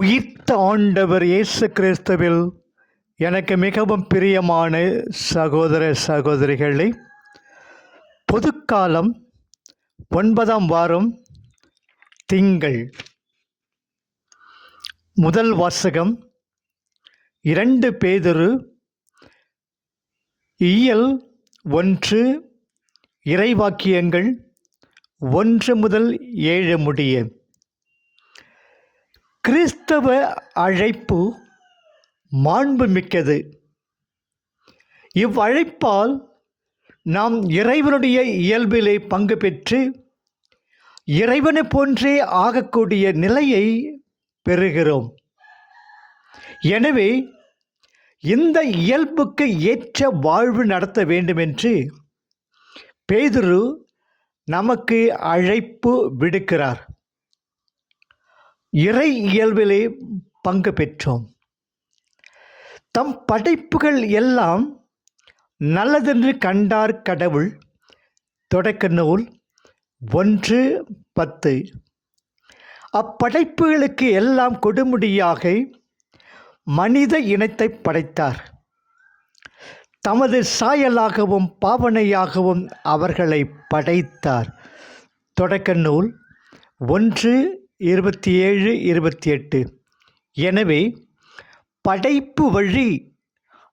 உயிர்த்த ஆண்டவர் இயேசு கிறிஸ்துவில் எனக்கு மிகவும் பிரியமான சகோதர சகோதரிகளை பொதுக்காலம் ஒன்பதாம் வாரம் திங்கள். முதல் வாசகம் இரண்டு பேதரு இயல் ஒன்று இறைவாக்கியங்கள் ஒன்று முதல் ஏழு முடிய. கிறிஸ்தவ அழைப்பு மாண்புமிக்கது. இவ்வழைப்பால் நாம் இறைவனுடைய இயல்பிலே பங்கு பெற்று இறைவனை போன்றே ஆகக்கூடிய நிலையை பெறுகிறோம். எனவே இந்த இயல்புக்கு ஏற்ற வாழ்வு நடத்த வேண்டுமென்று பேதுரு நமக்கு அழைப்பு விடுக்கிறார். இறை இயல்பிலே பங்கு பெற்றோம். தம் படைப்புகள் எல்லாம் நல்லதென்று கண்டார் கடவுள். தொடக்க நூல் ஒன்று பத்து. அப்படைப்புகளுக்கு எல்லாம் கொடுமுடியாக மனித இனத்தை படைத்தார். தமது சாயலாகவும் பாவனையாகவும் அவர்களை படைத்தார். தொடக்க நூல் ஒன்று இருபத்தி ஏழு இருபத்தி எட்டு எனவே படைப்பு வழி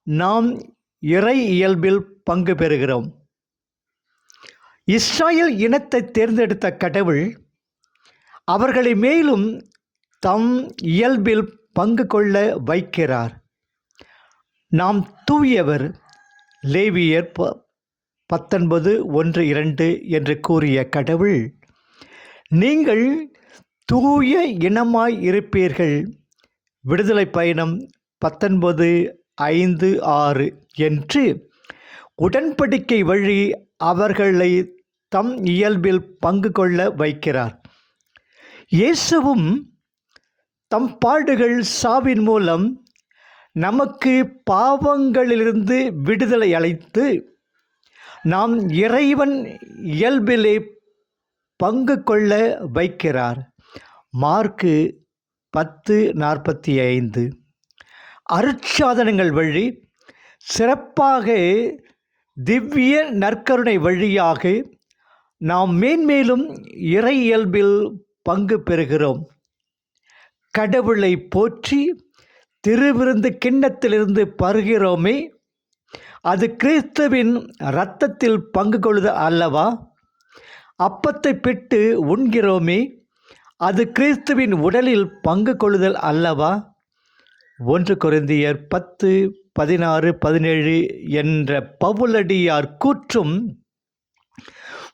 நாம் இறை இயல்பில் பங்கு பெறுகிறோம். இஸ்ராயல் இனத்தை தேர்ந்தெடுத்த கடவுள் அவர்களை மேலும் தம் இயல்பில் பங்கு கொள்ள வைக்கிறார். நாம் தூயவர் லேவியர் ப பத்தொன்பது ஒன்று இரண்டு என்று கூறிய கடவுள் நீங்கள் தூய இனமாய் இருப்பீர்கள். விடுதலை பயணம் பத்தொன்பது ஐந்து ஆறு என்று உடன்படிக்கை வழி அவர்களை தம் இயல்பில் பங்கு கொள்ள வைக்கிறார். இயேசுவும் தம் பாடுகள் சாவின் மூலம் நமக்கு பாவங்களிலிருந்து விடுதலை அளித்து நாம் இறைவன் இயல்பிலே பங்கு கொள்ள வைக்கிறார். மார்க்கு பத்து நாற்பத்தி ஐந்து. அருட்சாதனங்கள் வழி சிறப்பாக திவ்ய நற்கருணை வழியாக நாம் மேன்மேலும் இறை இயல்பில் பங்கு பெறுகிறோம். கடவுளை போற்றி திருவிருந்து கிண்ணத்திலிருந்து பருகிறோமே அது கிறிஸ்துவின் இரத்தத்தில் பங்கு கொள்வது அல்லவா? அப்பத்தை பிட்டு உண்கிறோமே அது கிறிஸ்துவின் உடலில் பங்கு கொள்ளுதல் அல்லவா? ஒன்று குறைந்தியர் பத்து பதினாறு பதினேழு என்ற பவுலடியார் கூற்றும்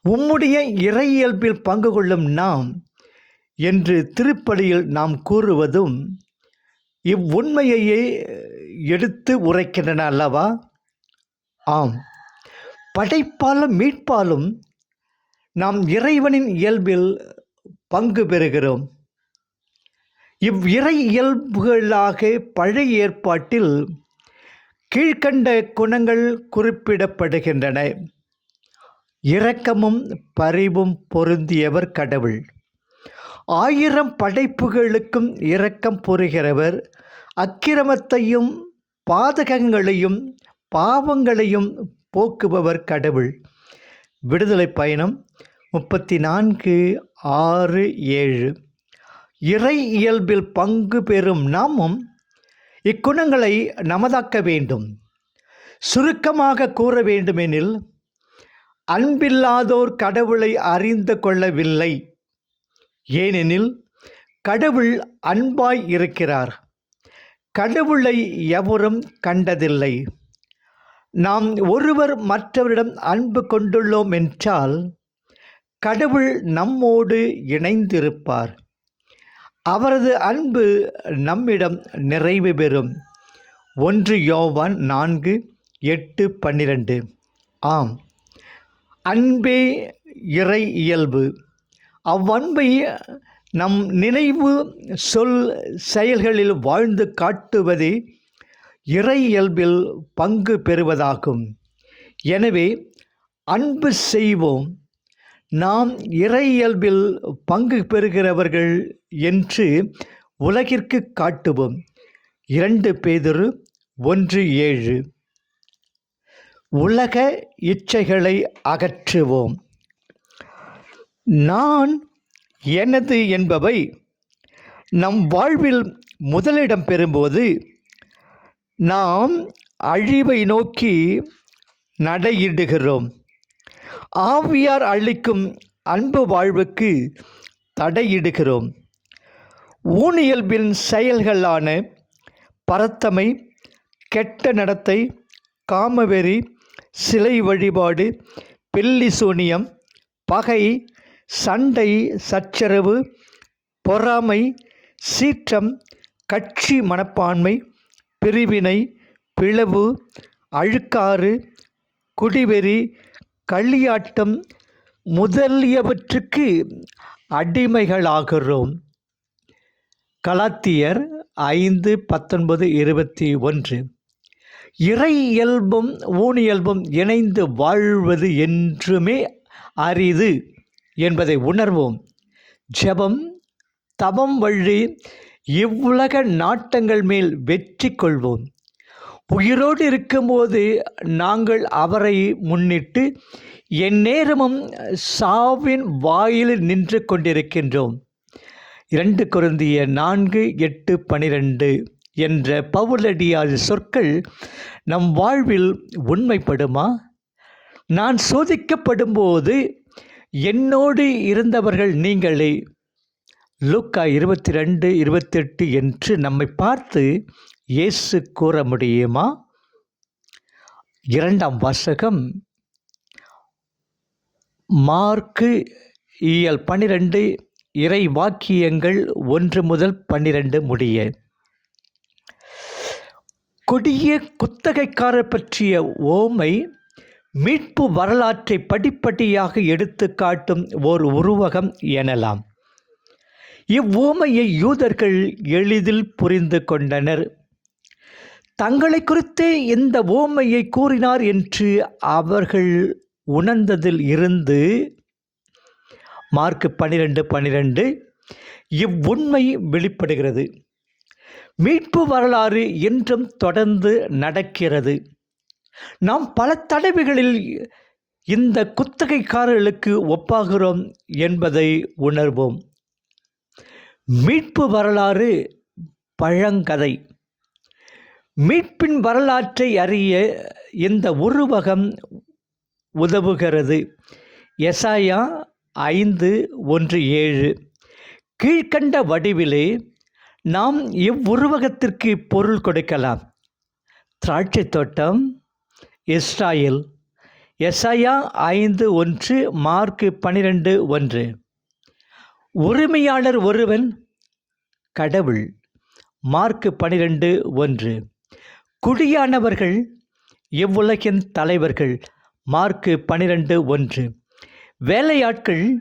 உம்முடைய இறையியல்பில் பங்கு கொள்ளும் நாம் என்று திருப்பலியில் நாம் கூறுவதும் இவ்வுண்மையையே எடுத்து உரைக்கின்றன அல்லவா? ஆம். படைப்பாலும் மீட்பாலும் நாம் இறைவனின் இயல்பில் பங்கு பெறுகிறோம். இவ்விறை இயல்புகளாக பழைய ஏற்பாட்டில் கீழ்கண்ட குணங்கள் குறிப்பிடப்படுகின்றன. இரக்கமும் பரிவும் பொருந்தியவர் கடவுள். ஆயிரம் படைப்புகளுக்கும் இரக்கம் புரிகிறவர் அக்கிரமத்தையும் பாதகங்களையும் பாவங்களையும் போக்குபவர் கடவுள். விடுதலை பயணம் முப்பத்தி நான்கு ஆறு ஏழு. இறை இயல்பில் பங்கு பெறும் நாமும் இக்குணங்களை நமதாக்க வேண்டும். சுருக்கமாக கூற வேண்டுமெனில் அன்பில்லாதோர் கடவுளை அறிந்து கொள்ளவில்லை. ஏனெனில் கடவுள் அன்பாய் இருக்கிறார். கடவுளை எவரும் கண்டதில்லை. நாம் ஒருவர் மற்றவரிடம் அன்பு கொண்டுள்ளோம் என்றால் கடவுள் நம்மோடு இணைந்திருப்பார். அவரது அன்பு நம்மிடம் நிறைவு பெறும். ஒன்று யோவான் நான்கு எட்டு பன்னிரண்டு. ஆம். அன்பே இறை இயல்பு. அவ்வன்பை நம் நினைவு சொல் செயல்களில் வாழ்ந்து காட்டுவதே இறை இயல்பில் பங்கு பெறுவதாகும். எனவே அன்பு செய்வோம். நாம் இறை இயல்பில் பங்கு பெறுகிறவர்கள் என்று உலகிற்கு காட்டுவோம். இரண்டு பேதுரு ஒன்று ஏழு. உலக இச்சைகளை அகற்றுவோம். நான் எனது என்பவை நம் வாழ்வில் முதலிடம் பெறும்போது நாம் அழிவை நோக்கி நடையிடுகிறோம். ஆவியார் அளிக்கும் அன்பு வாழ்வுக்கு தடையிடுகிறோம். ஊனியல்பின் செயல்களான பரத்தமை கெட்ட நடத்தை காமவெறி சிலை வழிபாடு பில்லி சூனியம் பகை சண்டை சச்சரவு பொறாமை சீற்றம் கட்சி மனப்பான்மை பிரிவினை பிளவு அழுக்காறு குடிவெறி களியாட்டம் முதலியவற்றுக்கு அடிமைகளாகிறோம். கலாத்தியர் ஐந்து பத்தொன்பது இருபத்தி ஒன்று. இறை இயல்பும் ஊனியல்பும் இணைந்து வாழ்வது என்றுமே அரிது என்பதை உணர்வோம். ஜெபம் தவம் வழி இவ்வுலக நாட்டங்கள் மேல் வெற்றி கொள்வோம். உயிரோடு இருக்கும்போது நாங்கள் அவரை முன்னிட்டு எந்நேரமும் சாவின் வாயிலில் நின்று கொண்டிருக்கின்றோம். இரண்டு குருந்திய நான்கு எட்டு பனிரெண்டு என்ற பவுலடியார் சொற்கள் நம் வாழ்வில் உண்மைப்படுமா? நான் சோதிக்கப்படும்போது என்னோடு இருந்தவர்கள் நீங்களே. லூக்கா இருபத்தி ரெண்டு இருபத்தெட்டு என்று நம்மை பார்த்து இயேசு கூற முடியுமா? இரண்டாம் வாசகம் மார்க்கு இயல் பன்னிரெண்டு இறை வாக்கியங்கள் ஒன்று முதல் பன்னிரண்டு முடிய. கொடிய குத்தகைக்காரர் பற்றிய ஓமை மீட்பு வரலாற்றை படிப்படியாக எடுத்து காட்டும் ஓர் உருவகம் எனலாம். இவ்வோமையை யூதர்கள் எளிதில் புரிந்து கொண்டனர். தங்களை குறித்தே இந்த ஓமையை கூறினார் என்று அவர்கள் உணர்ந்ததில் இருந்து மார்க் பன்னிரெண்டு பன்னிரெண்டு இவ்வுண்மை வெளிப்படுகிறது. மீட்பு வரலாறு என்றும் தொடர்ந்து நடக்கிறது. நாம் பல தடவைகளில் இந்த குத்தகைக்காரர்களுக்கு ஒப்பாகிறோம் என்பதை உணர்வோம். மீட்பு வரலாறு பழங்கதை. மீட்பின் வரலாற்றை அறிய இந்த உருவகம் உதவுகிறது. எசாயா ஐந்து ஒன்று ஏழு. கீழ்கண்ட வடிவிலே நாம் இவ்வுருவகத்திற்கு பொருள் கொடுக்கலாம். திராட்சை தோட்டம் இஸ்ராயல். எசாயா ஐந்து ஒன்று மார்க்கு பனிரெண்டு ஒன்று. உரிமையாளர் ஒருவன் கடவுள் மார்க்கு பனிரெண்டு ஒன்று. குடியானவர்கள் இவ்வுலகின் தலைவர்கள்? மார்க்கு பனிரெண்டு ஒன்று. வேலையாட்கள்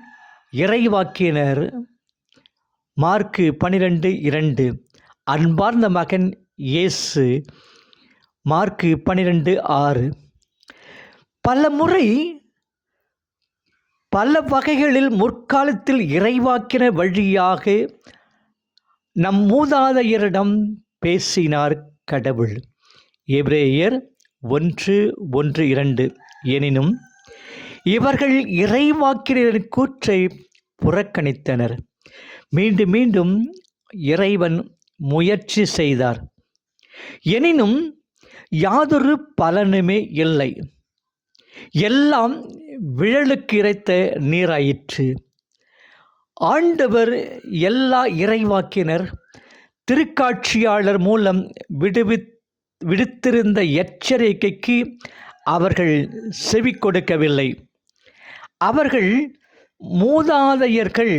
இறைவாக்கினர். மார்க்கு பனிரெண்டு இரண்டு. அன்பார்ந்த மகன் இயேசு. மார்க்கு பனிரெண்டு ஆறு. பல முறை பல வகைகளில் முற்காலத்தில் இறைவாக்கின வழியாக நம் மூதாதையரிடம் பேசினார் கடவுள். எப்ரேயர் ஒன்று ஒன்று இரண்டு. எனினும் இவர்கள் இறைவாக்கினரின் கூற்றை புறக்கணித்தனர். மீண்டும் மீண்டும் இறைவன் முயற்சி செய்தார். எனினும் யாதொரு பலனுமே இல்லை. எல்லாம் விழலுக்கு இறைத்த நீராயிற்று. ஆண்டவர் எல்லா இறைவாக்கினர் திருக்காட்சியாளர் மூலம் விடுவி விடுத்திருந்த எச்சரிக்கைக்கு அவர்கள் செவி கொடுக்கவில்லை அவர்கள் மூதாதையர்கள்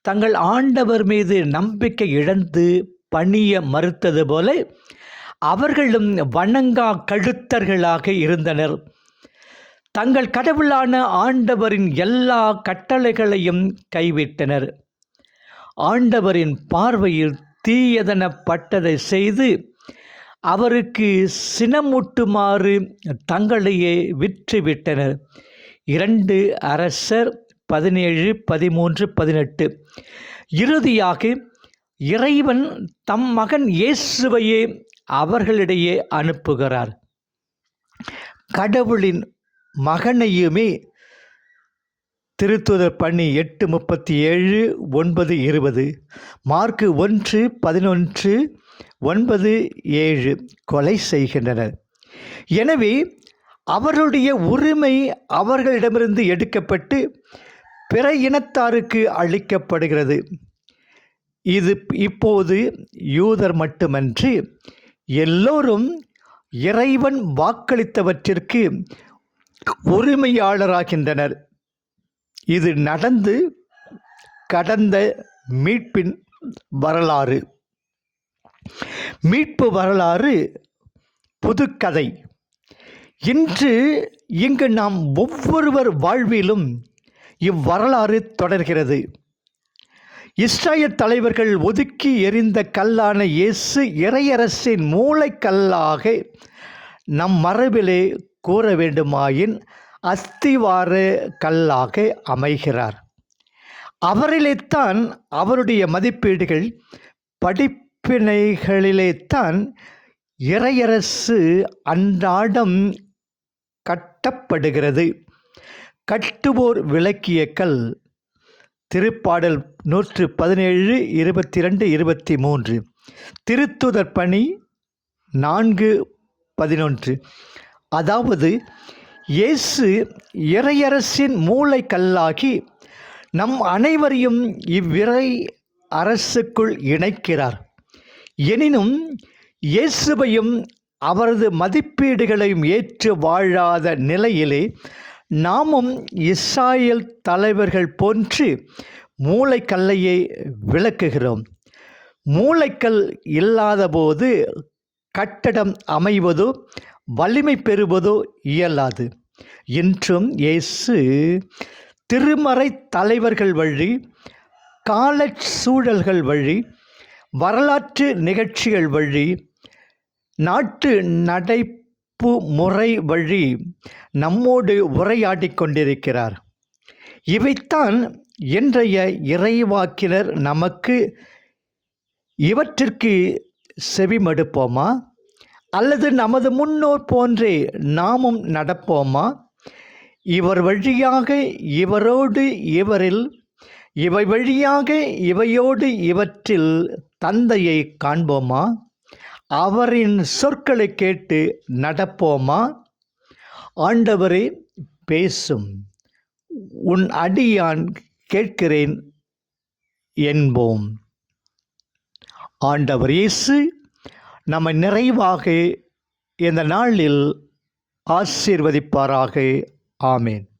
தங்கள் ஆண்டவர் மீது நம்பிக்கை இழந்து பணிய மறுத்தது போல அவர்களும் வணங்கா கழுத்தர்களாக இருந்தனர். தங்கள் கடவுளான ஆண்டவரின் எல்லா கட்டளைகளையும் கைவிட்டனர். ஆண்டவரின் பார்வையில் தீயதனப்பட்டதை செய்து அவருக்கு சினமூட்டுமாறு தங்களையே விற்றுவிட்டனர். இரண்டு அரசர் பதினேழு பதிமூன்று பதினெட்டு. இறுதியாக இறைவன் தம் மகன் இயேசுவையே அவர்களிடையே அனுப்புகிறார். கடவுளின் மகனையுமே திருத்துதர் பணி எட்டு முப்பத்தி ஏழு ஒன்பது இருபது. மார்க்கு ஒன்று பதினொன்று ஒன்பது ஏழு கொலை செய்கின்றனர். எனவே அவருடைய உரிமை அவர்களிடமிருந்து எடுக்கப்பட்டு பிற இனத்தாருக்கு அளிக்கப்படுகிறது. இது இப்போது யூதர் மட்டுமன்றி எல்லோரும் இறைவன் வாக்களித்தவற்றிற்கு உரிமையாளராகின்றனர். இது நடந்து கடந்த மீட்பின் வரலாறு. மீட்பு வரலாறு புதுக்கதை. இன்று இங்கு நாம் ஒவ்வொருவர் வாழ்விலும் இவ்வரலாறு தொடர்கிறது. இஸ்ராயல் தலைவர்கள் ஒதுக்கி எறிந்த கல்லான இயேசு இறையரசின் மூளைக்கல்லாக நம் மரபிலே கூற வேண்டுமாயின் அஸ்திவார கல்லாக அமைகிறார். அவரிலேத்தான் அவருடைய மதிப்பீடுகள் படி படிப்பினைகளிலேத்தான் இறையரசு அன்றாடம் கட்டப்படுகிறது. கட்டுவோர் விளக்கிய கல் திருப்பாடல் நூற்று பதினேழு இருபத்தி ரெண்டு இருபத்தி மூன்று திருத்துதர் பணி நான்கு பதினொன்று. அதாவது இயேசு இறையரசின் மூளை கல்லாகி நம் அனைவரையும் இவ்விறை அரசுக்குள் இணைக்கிறார். எனினும் இயேசுவையும் அவரது மதிப்பீடுகளையும் ஏற்று வாழாத நிலையிலே நாமும் இஸ்ராயல் தலைவர்கள் போன்று மூளைக்கல்லையை விளக்குகிறோம். மூளைக்கல் இல்லாதபோது கட்டடம் அமைவதோ வலிமை பெறுவதோ இயலாது. இன்றும் இயேசு திருமறை தலைவர்கள் வழி கால சூழல்கள் வழி வரலாற்று நிகழ்ச்சிகள் வழி நாட்டு நடைப்பு முறை வழி நம்மோடு உரையாடி கொண்டிருக்கிறார். இவைத்தான் இன்றைய இறைவாக்கினர் நமக்கு இவற்றிற்கு செவிமடுப்போமா? அல்லது நமது முன்னோர் போன்றே நாமும் நடப்போமா? இவர் வழியாக இவரோடு இவரில் இவை வழியாக இவையோடு இவற்றில் தந்தையை காண்போமா? அவரின் சொற்களை கேட்டு நடப்போமா? ஆண்டவரே பேசும். உன் அடியான் கேட்கிறேன் என்போம். ஆண்டவர் இயேசு நம்மை நிறைவாக இந்த நாளில் ஆசீர்வதிப்பாராக. ஆமேன்.